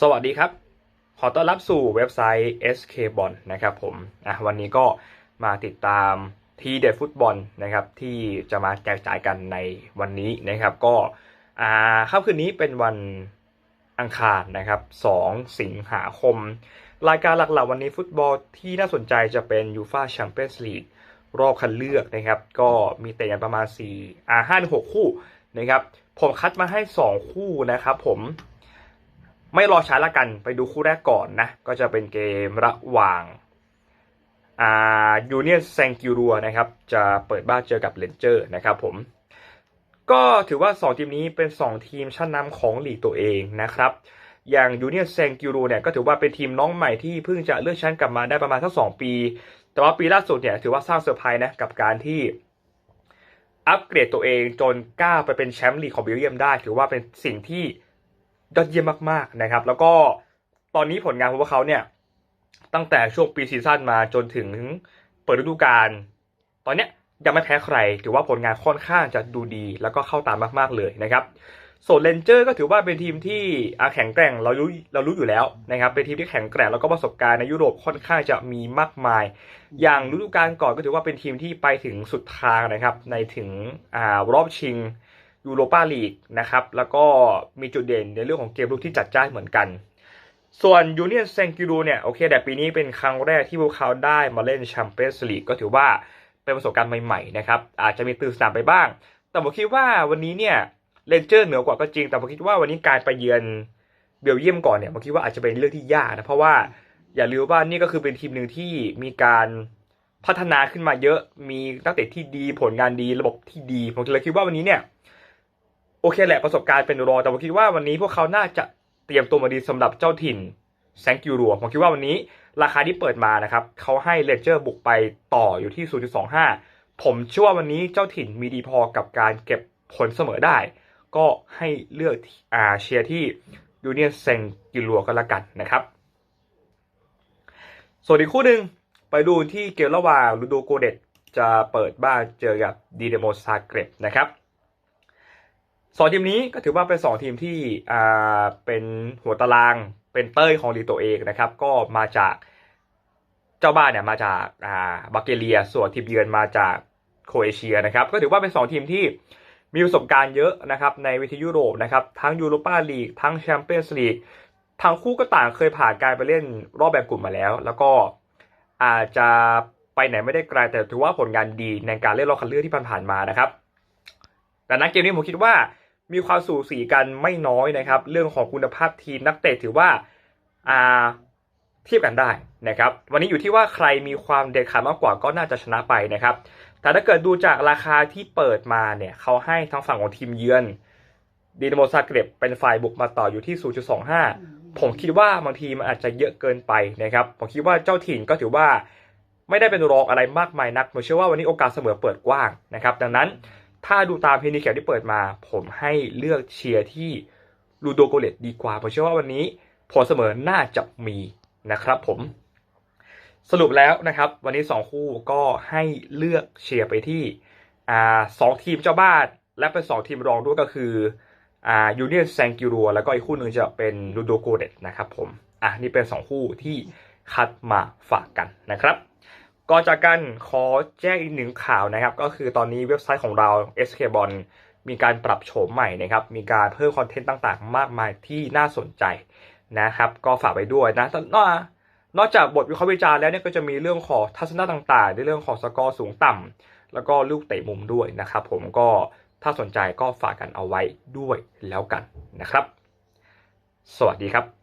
สวัสดีครับ ขอต้อนรับสู่เว็บไซต์ SK b o n นะครับผมอะวันนี้ก็มาติดตามทีเด็ดฟุตบอลนะครับที่จะมาแจกจ่ายกันในวันนี้นะครับ ก็อ่าค่ำคืนนี้เป็นวันอังคารนะครับ 2 สิงหาคม รายการหลักๆวันนี้ฟุตบอลที่น่าสนใจจะเป็นยูฟาแชมเปี้ยนส์ลีกรอบคัดเลือกนะครับ ก็มีเตะกันประมาณ4อ่า5 6 คู่นะครับ ผมคัดมาให้ 2 คู่นะครับผม ไม่รอช้าละกันไปดูคู่แรกก่อนนะ ก็จะเป็นเกมระหว่างอ่ายูเนียนแซงกิรัวนะครับ จะเปิดบ้านเจอกับเลนเจอร์นะครับผม ก็ถือว่า 2 ทีมนี้เป็น 2 ทีมชั้นนำของลีกตัวเองนะครับ อย่างยูเนียนแซงกิรัวเนี่ยก็ถือว่าเป็นทีมน้องใหม่ที่เพิ่งจะเลื่อนชั้นกลับมาได้ประมาณสักสองปี แต่ว่าปีล่าสุดเนี่ยถือว่าสร้างเซอร์ไพรส์นะกับการที่อัปเกรดตัวเองจนก้าวไปเป็นแชมป์ลีกของเบลเยียมได้ ถือว่าเป็นสิ่งที่ ยอดเยี่ยมมากๆนะครับ แล้วก็ตอนนี้ผลงานของพวกเขาเนี่ยตั้งแต่ช่วงปีซีซั่นมาจนถึงเปิดฤดูกาลตอนเนี้ยยังไม่แพ้ใคร ถือว่าผลงานค่อนข้างจะดูดี แล้วก็เข้าตามมากๆเลยนะครับส่วนเลนเจอร์ก็ถือว่าเป็นทีมที่แข็งแกร่งเรารู้เรารู้อยู่แล้วนะครับเป็นทีมที่แข็งแกร่งแล้วก็ประสบการณ์ในยุโรปค่อนข้างจะมีมากมาย อย่างฤดูกาลก่อนก็ถือว่าเป็นทีมที่ไปถึงสุดทางนะครับในถึงอรอบชิง ยูโรปาลีกนะครับแล้วก็มีจุดเด่นในเรื่องของเกมลุกที่จัดจ้านเหมือนกัน ส่วนยูเนียนเซงกิรูเนี่ยโอเคแต่ปีนี้เป็นครั้งแรกที่พวกเขาได้มาเล่นแชมเปี้ยนส์ลีกก็ถือว่าเป็นประสบการณ์ใหม่ๆนะครับอาจจะมีตื่นสนามไปบ้าง แต่ผมคิดว่าวันนี้เนี่ยเลนเจอร์เหนือกว่าก็จริง แต่ผมคิดว่าวันนี้การไปเยือนเบลเยียมก่อนเนี่ยผมคิดว่าอาจจะเป็นเรื่องที่ยากนะเพราะว่าอย่าลืมว่านี่ก็คือเป็นทีมหนึ่งที่มีการพัฒนาขึ้นมาเยอะ มีนักเตะที่ดีผลงานดีระบบที่ดีผมเลยคิดว่าวันนี้เนี่ย โอเคแหละประสบการณ์เป็นรอ แต่ผมคิดว่าวันนี้พวกเขาน่าจะเตรียมตัวมาดีสำหรับเจ้าถิ่นแซงกิวรัวผมคิดว่าวันนี้ราคาที่เปิดมานะครับเขาให้เลนเจอร์บุกไปต่ออยู่ที่ 0.25 ผมเชื่อว่าวันนี้เจ้าถิ่นมีดีพอกับการเก็บผลเสมอได้ ก็ให้เลือกอาเชียร์ที่ยูเนียนเซงกิลัวก็แล้วกันนะครับส่วนอีกคู่หนึ่งไปดูที่เกมระหว่างลูโดโกเดตจะเปิดบ้านเจอกับดีเดโมซาเกรบนะครับ สองทีมนี้ก็ถือว่าเป็นสองทีมที่อ่าเป็นหัวตารางเป็นเต้ยของลีกตัวเองนะครับ ก็มาจากเจ้าบ้านเนี่ยมาจากอ่าบัลแกเรีย ส่วนทีมเยือนมาจากโคเอเชียนะครับ ก็ถือว่าเป็นสองทีมที่มีประสบการณ์เยอะนะครับในเวทียุโรปนะครับทั้งยูโรปาลีกทั้งแชมเปี้ยนส์ลีกทั้งคู่ก็ต่างเคยผ่านการไปเล่นรอบแบ่งกลุ่มมาแล้ว แล้วก็อาจจะไปไหนไม่ได้ไกลแต่ถือว่าผลงานดีในการเล่นรอบคัดเลือกที่ผ่านๆมานะครับแต่นักเกมนี้ผมคิดว่า มีความสูสีกันไม่น้อยนะครับ เรื่องของคุณภาพทีมนักเตะถือว่าอ่าเทียบกันได้นะครับ วันนี้อยู่ที่ว่าใครมีความเด็ดขาดมากกว่าก็น่าจะชนะไปนะครับ แต่ถ้าเกิดดูจากราคาที่เปิดมาเนี่ยเขาให้ทางฝั่งของทีมเยือนดีนโมซาเกรบเป็นฝ่ายบุกมาต่ออยู่ที่ 0.25 ผมคิดว่าบางทีมันอาจจะเยอะเกินไปนะครับ ผมคิดว่าเจ้าถิ่นก็ถือว่าไม่ได้เป็นรองอะไรมากมายนัก ผมเชื่อว่าวันนี้โอกาสเสมอเปิดกว้างนะครับ ดังนั้น ถ้าดูตามเพนิแคปที่เปิดมา ผมให้เลือกเชียร์ที่ลูโดโกเลตดีกว่า ผมเชื่อว่าวันนี้ผลเสมอน่าจะมีนะครับผม สรุปแล้วนะครับ วันนี้ 2 คู่ก็ให้เลือกเชียร์ไปที่อ่าสองทีมเจ้าบ้าน และเป็น 2 ทีมรองด้วยก็คืออ่ายูเนียนแซงกิรัวแล้วก็อีกคู่หนึ่งจะเป็นลูโดโกเดตนะครับผม อะนี่เป็น 2 คู่ที่คัดมาฝากกันนะครับ ก่อนจากกันขอแจ้งอีกหนึ่งข่าวนะครับ ก็คือตอนนี้เว็บไซต์ของเรา SK b o n มีการปรับโฉมใหม่นะครับ มีการเพิ่มคอนเทนต์ต่างๆ มากมายที่น่าสนใจนะครับ ก็ฝากไปด้วยนะนอกนอกจากบทวิเคราะห์วิจารณ์แล้วเนี่ยก็จะมีเรื่องของทัศนะต่างๆ ในเรื่องของสกอร์สูงต่ำแล้วก็ลูกเตะมุมด้วยนะครับผมก็ถ้าสนใจก็ฝากกันเอาไว้ด้วยแล้วกันนะครับ สวัสดีครับ